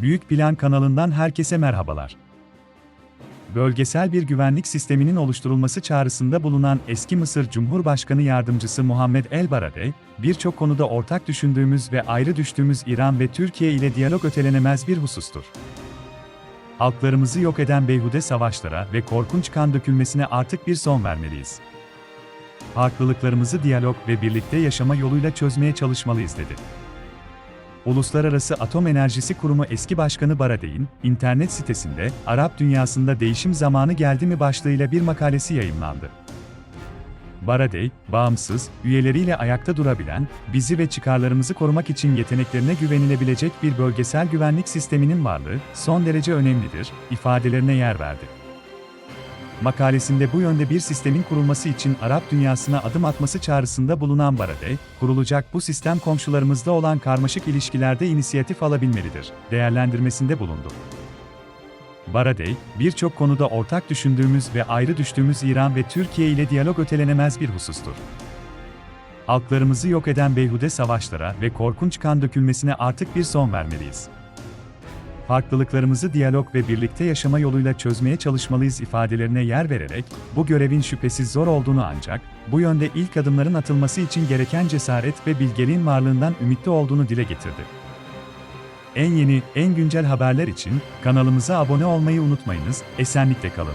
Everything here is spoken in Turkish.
Büyük Plan kanalından herkese merhabalar. Bölgesel bir güvenlik sisteminin oluşturulması çağrısında bulunan eski Mısır Cumhurbaşkanı Yardımcısı Muhammed El Baradei, birçok konuda ortak düşündüğümüz ve ayrı düştüğümüz İran ve Türkiye ile diyalog ötelenemez bir husustur. Halklarımızı yok eden beyhude savaşlara ve korkunç kan dökülmesine artık bir son vermeliyiz. Farklılıklarımızı diyalog ve birlikte yaşama yoluyla çözmeye çalışmalıyız dedi. Uluslararası Atom Enerjisi Kurumu eski başkanı Baradey'in, internet sitesinde, Arap dünyasında değişim zamanı geldi mi başlığıyla bir makalesi yayımlandı. Baradey, bağımsız, üyeleriyle ayakta durabilen, bizi ve çıkarlarımızı korumak için yeteneklerine güvenilebilecek bir bölgesel güvenlik sisteminin varlığı son derece önemlidir, ifadelerine yer verdi. Makalesinde bu yönde bir sistemin kurulması için Arap dünyasına adım atması çağrısında bulunan Baradey, kurulacak bu sistem komşularımızda olan karmaşık ilişkilerde inisiyatif alabilmelidir, değerlendirmesinde bulundu. Baradey, birçok konuda ortak düşündüğümüz ve ayrı düştüğümüz İran ve Türkiye ile diyalog ötelenemez bir husustur. Halklarımızı yok eden beyhude savaşlara ve korkunç kan dökülmesine artık bir son vermeliyiz. Farklılıklarımızı diyalog ve birlikte yaşama yoluyla çözmeye çalışmalıyız ifadelerine yer vererek, bu görevin şüphesiz zor olduğunu ancak, bu yönde ilk adımların atılması için gereken cesaret ve bilgeliğin varlığından ümitli olduğunu dile getirdi. En yeni, en güncel haberler için kanalımıza abone olmayı unutmayınız, esenlikle kalın.